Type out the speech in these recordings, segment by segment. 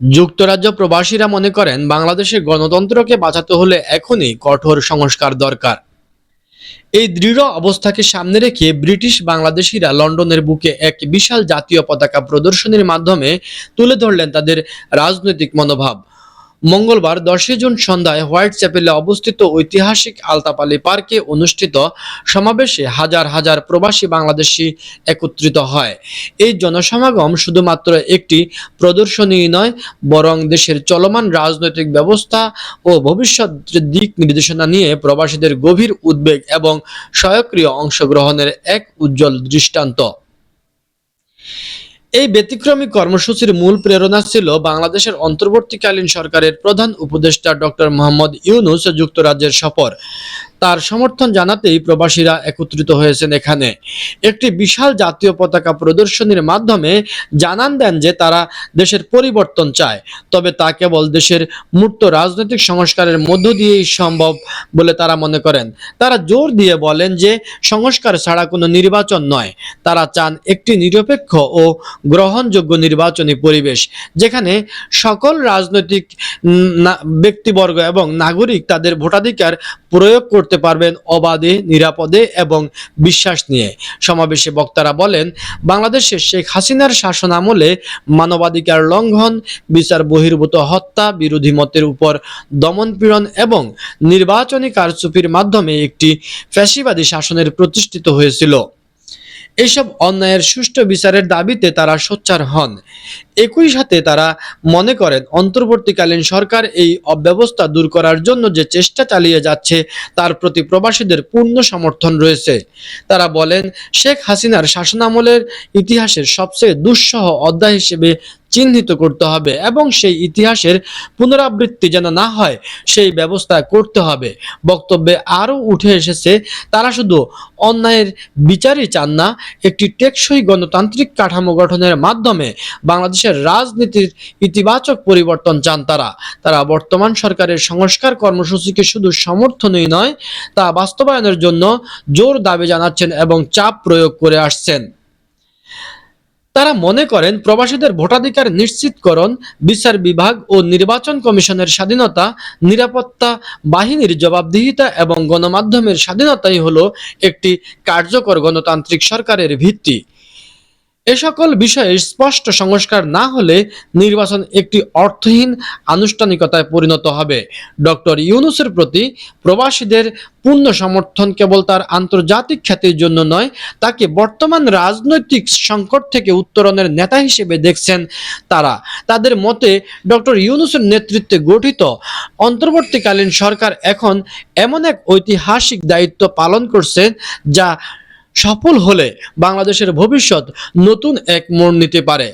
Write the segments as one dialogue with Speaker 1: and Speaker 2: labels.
Speaker 1: যুক্তরাজ্য প্রবাসীরা মনে করেন বাংলাদেশের গণতন্ত্রকে বাঁচাতে হলে এখনই কঠোর সংস্কার দরকার। এই দৃঢ় অবস্থাকে সামনে রেখে ব্রিটিশ বাংলাদেশিরা লন্ডনের বুকে এক বিশাল জাতীয় পতাকা প্রদর্শনীর মাধ্যমে তুলে ধরলেন তাদের রাজনৈতিক মনোভাব। মঙ্গলবার দশই জুন সন্ধ্যায় হোয়াইট চ্যাপেলে অবস্থিত ঐতিহাসিক আলতাপালি পার্কে অনুষ্ঠিত সমাবেশে হাজার হাজার প্রবাসী বাংলাদেশি একত্রিত হয়। এই জনসমাগম শুধুমাত্র একটি প্রদর্শনী নয়, বরং দেশের চলমান রাজনৈতিক ব্যবস্থা ও ভবিষ্যতের দিক নির্দেশনা নিয়ে প্রবাসীদের গভীর উদ্বেগ এবং সক্রিয় অংশগ্রহণের এক উজ্জ্বল দৃষ্টান্ত। এই ব্যতিক্রমী কর্মসূচির মূল প্রেরণা ছিল বাংলাদেশের অন্তর্বর্তীকালীন সরকারের প্রধান উপদেষ্টা ডক্টর মোহাম্মদ ইউনুস যুক্তরাজ্যের সফর। তার সমর্থন জানাতেই প্রবাসীরা একত্রিত হয়েছেন এখানে। একটি বিশাল জাতীয় পতাকা প্রদর্শনীর মাধ্যমে জানান দেন যে তারা দেশের পরিবর্তন চায়। তবে তা কেবল দেশের মূর্ত রাজনৈতিক সংস্কারের মধ্য দিয়েই সম্ভব বলে তারা মনে করেন। তারা জোর দিয়ে বলেন যে সংস্কার ছাড়া কোনো নির্বাচন নয়। তারা চান একটি নিরপেক্ষ ও গ্রহণযোগ্য নির্বাচনী পরিবেশ, যেখানে সকল রাজনৈতিক ব্যক্তিবর্গ এবং নাগরিক তাদের ভোটাধিকার প্রয়োগ করতে পারবেন অবাধে, নিরাপদে এবং বিশ্বাস নিয়ে। সমাবেশে বক্তারা বলেন, বাংলাদেশে শেখ হাসিনার শাসন আমলে মানবাধিকার লঙ্ঘন, বিচার বহির্ভূত হত্যা, বিরোধী মতের উপর দমনপীড়ন এবং নির্বাচনী কারচুপির মাধ্যমে একটি ফ্যাসিবাদী শাসনের প্রতিষ্ঠিত হয়েছিল। এসব অন্যায়ের সুষ্ঠু বিচারের দাবিতে তারা সোচ্চার হন। একই সাথে তারা মনে করেন, অন্তর্বর্তীকালীন সরকার এই অব্যবস্থা দূর করার জন্য যে চেষ্টা চালিয়ে যাচ্ছে, তার প্রতি প্রবাসীদের পূর্ণ সমর্থন রয়েছে। তারা বলেন, শেখ হাসিনার শাসনামলের ইতিহাসের সবচেয়ে দুঃসহ অধ্যায় হিসেবে চিহ্নিত করতে হবে এবং সেই ইতিহাসের পুনরাবৃত্তি যেন না হয়, সেই ব্যবস্থা করতে হবে। বক্তব্যে আরও উঠে এসেছে, তারা শুধু অন্যায়ের বিচারই চান না, একটি টেকসই গণতান্ত্রিক কাঠামো গঠনের মাধ্যমে বাংলাদেশের রাজনীতির ইতিবাচক পরিবর্তন চান তারা। তারা বর্তমান সরকারের সংস্কার কর্মসূচিকে শুধু সমর্থনই নয়, তা বাস্তবায়নের জন্য জোর দাবি জানাচ্ছেন এবং চাপ প্রয়োগ করে আসছেন। তারা মনে করেন, প্রবাসীদের ভোটাধিকার নিশ্চিতকরণ, বিচার বিভাগ ও নির্বাচন কমিশনের স্বাধীনতা, নিরাপত্তা, বাহিনীর জবাবদিহিতা এবং গণমাধ্যমের স্বাধীনতাই হলো একটি কার্যকর গণতান্ত্রিক সরকারের ভিত্তি। এ সকল বিষয়ে স্পষ্ট সংস্কার না হলে নির্বাচন একটি অর্থহীন আনুষ্ঠানিকতায় পরিণত হবে। ডক্টর ইউনুসের প্রতি প্রবাসীদের পূর্ণ সমর্থন কেবল তার আন্তর্জাতিক খ্যাতির জন্য নয়, তাকে বর্তমান রাজনৈতিক সংকট থেকে উত্তরণের নেতা হিসেবে দেখছেন তারা। তাদের মতে, ডক্টর ইউনুসের নেতৃত্বে গঠিত অন্তর্বর্তীকালীন সরকার এখন এমন এক ঐতিহাসিক দায়িত্ব পালন করছে যা সফল হলে বাংলাদেশের ভবিষ্যৎ নতুন এক মোড় নিতে পারে।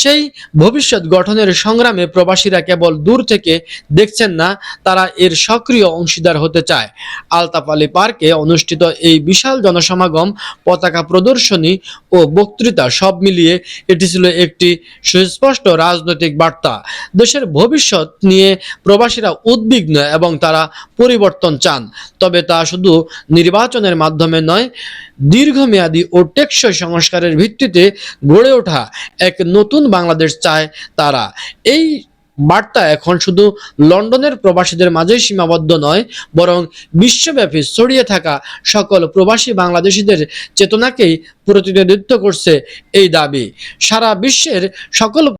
Speaker 1: সেই ভবিষ্যৎ গঠনের সংগ্রামে প্রবাসীরা কেবল দূর থেকে দেখছেন না, তারা এর সক্রিয় অংশীদার হতে চায়। আলতাপালি পার্কে অনুষ্ঠিত এই বিশাল জনসমাগম, পতাকা প্রদর্শনী ও বক্তৃতা সব মিলিয়ে এটি ছিল একটি সুস্পষ্ট রাজনৈতিক বার্তা। দেশের ভবিষ্যৎ নিয়ে প্রবাসীরা উদ্বিগ্ন এবং তারা পরিবর্তন চান। তবে তা শুধু নির্বাচনের মাধ্যমে নয়, দীর্ঘমেয়াদী ও টেকসই সংস্কারের ভিত্তিতে গড়ে ওঠা এক নতুন বাংলাদেশ চায় তারা। এই বার্তা এখন শুধু লন্ডনের প্রবাসীদের মাঝেই সীমাবদ্ধ নয়, বরং বিশ্বব্যাপী ছড়িয়ে থাকা সকল প্রবাসী বাংলাদেশিদের চেতনাকেই প্রতিনিধিত্ব করছে এই দাবি। সারা বিশ্বের সকল